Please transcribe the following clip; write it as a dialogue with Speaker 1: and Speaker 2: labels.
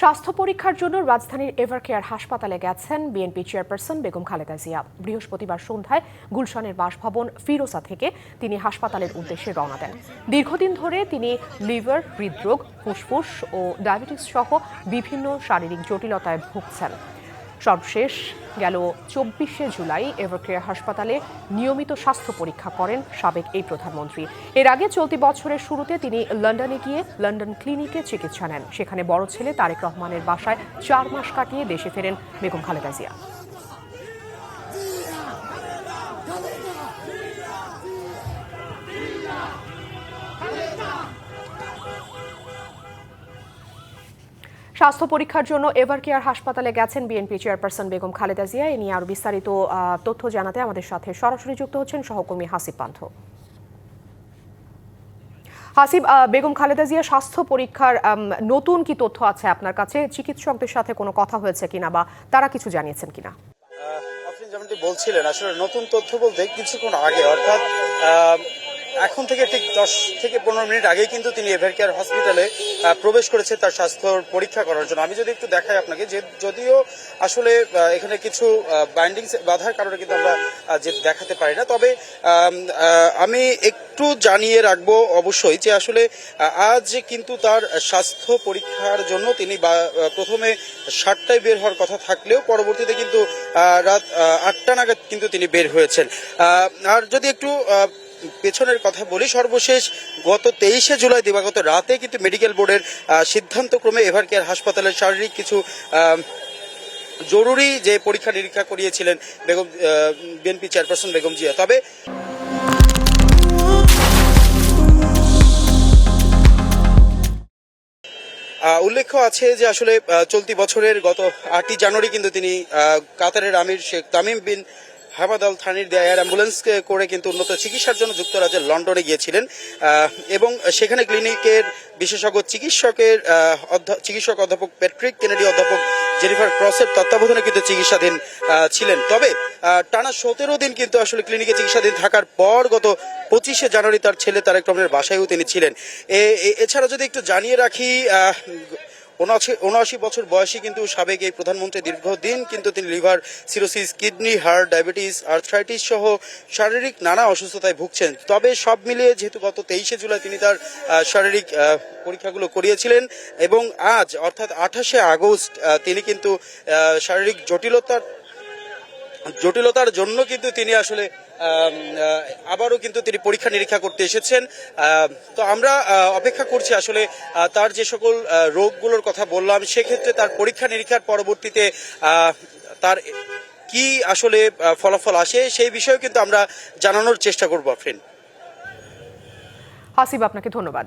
Speaker 1: স্বাস্থ্য পরীক্ষার জন্য রাজধানীর এভারকেয়ার হাসপাতালে গেছেন বিএনপি চেয়ারপারসন বেগম খালেদা জিয়া। বৃহস্পতিবার সন্ধ্যায় গুলশানের বাসভবন ফিরোসা থেকে তিনি হাসপাতালের উদ্দেশ্যে রওনা দেন। দীর্ঘদিন ধরে তিনি লিভার, হৃদরোগ, ফুসফুস ও ডায়াবেটিস সহ বিভিন্ন শারীরিক জটিলতায় ভুগছেন। সর্বশেষ, গেল চব্বিশে জুলাই এভারকেয়ার হাসপাতালে নিয়মিত স্বাস্থ্য পরীক্ষা করেন সাবেক এই প্রধানমন্ত্রী। এর আগে চলতি বছরের শুরুতে তিনি লন্ডনে গিয়ে লন্ডন ক্লিনিকে চিকিৎসা নেন। সেখানে বড় ছেলে তারেক রহমানের বাসায় চার মাস কাটিয়ে দেশে ফেরেন বেগম খালেদা জিয়া। স্বাস্থ্য পরীক্ষার জন্য এভার কেয়ার হাসপাতালে গেছেন বিএনপি চেয়ারপারসন বেগম খালেদা জিয়া। এ নিয়ে আরও বিস্তারিত তথ্য জানাতে আমাদের সাথে সরাসরি যুক্ত হচ্ছেন সহকর্মী হাসিব পান্থ। হাসিব বেগম খালেদা জিয়া, স্বাস্থ্য পরীক্ষার নতুন কি তথ্য আছে আপনার কাছে? চিকিৎসকদের সাথে কোনো কথা হয়েছে কিনা বা তারা কিছু জানিয়েছেন কিনা?
Speaker 2: আপনি যেমনটি বলছিলেন, আসলে নতুন তথ্য বলতে কিছুক্ষণ আগে, অর্থাৎ এখন থেকে ঠিক দশ থেকে পনেরো মিনিট আগেই কিন্তু তিনি এভারকেয়ার হসপিটালে প্রবেশ করেছে তার স্বাস্থ্য পরীক্ষা করার জন্য। আমি যদি একটু দেখাই আপনাকে যে যদিও আসলে এখানে কিছু বাইন্ডিং বাধার কারণে কিন্তু আমরা যে দেখাতে পারি না। তবে, আমি একটু জানিয়ে রাখব অবশ্যই যে আসলে আজ কিন্তু তার স্বাস্থ্য পরীক্ষার জন্য তিনি প্রথমে সাতটায় বের হওয়ার কথা থাকলেও পরবর্তীতে কিন্তু রাত আটটা নাগাদ কিন্তু তিনি বের হয়েছেন। আর যদি একটু পেছনের কথা বলি, সর্বশেষ গত তেইশে জুলাই দিবাগত রাতে কিন্তু মেডিকেল বোর্ডের সিদ্ধান্তক্রমে এভার কেয়ার হাসপাতালের শারীরিক কিছু জরুরি যে পরীক্ষা নিরীক্ষা করিয়েছিলেন বেগম বিএনপি চেয়ারপারসন বেগম জিয়া। তবে উল্লেখ্য আছে যে আসলে চলতি বছরের গত আটই জানুয়ারি কিন্তু তিনি কাতারের আমির শেখ তামিম বিন হামাদ থানির দেয়া এয়ার অ্যাম্বুলেন্স করে কিন্তু উন্নত চিকিৎসার জন্য যুক্তরাজ্যের লন্ডনে গিয়েছিলেন এবং সেখানে ক্লিনিকের বিশেষজ্ঞ চিকিৎসকের চিকিৎসক অধ্যাপক প্যাট্রিক কেনেডি, অধ্যাপক জেনিফার ক্রসের তত্ত্বাবধানে কিন্তু চিকিৎসাধীন ছিলেন। তবে টানা সতেরো দিন কিন্তু আসলে ক্লিনিকে চিকিৎসাধীন থাকার পর গত পঁচিশে জানুয়ারি তার ছেলে তারেক রহমানের বাসায়ও তিনি ছিলেন। এছাড়া যদি একটু জানিয়ে রাখি উনআশি বছর বয়সী কিন্তু সাবেক এই প্রধানমন্ত্রী দীর্ঘদিন কিন্তু তিনি liver cirrhosis, kidney heart diabetes, arthritis সহ শারীরিক নানা অসুস্থতায় ভুগছেন। তবে সব মিলিয়ে যেহেতু গত তেইশে জুলাই তিনি তার শারীরিক পরীক্ষাগুলো করিয়েছিলেন এবং আজ, অর্থাৎ আঠাশে আগস্ট তিনি কিন্তু শারীরিক জটিলতার জটিলতার জন্য কিন্তু তিনি আসলে আবারও কিন্তু তিনি পরীক্ষা নিরীক্ষা করতে এসেছেন। তো আমরা অপেক্ষা করছি আসলে তার যে সকল রোগগুলোর কথা বললাম, সেক্ষেত্রে তার পরীক্ষা নিরীক্ষার পরবর্তীতে তার কি আসলে ফলাফল আসে সেই বিষয়েও কিন্তু আমরা জানানোর চেষ্টা করব ফ্রেন্ড
Speaker 1: হাসিব, আপনাকে ধন্যবাদ।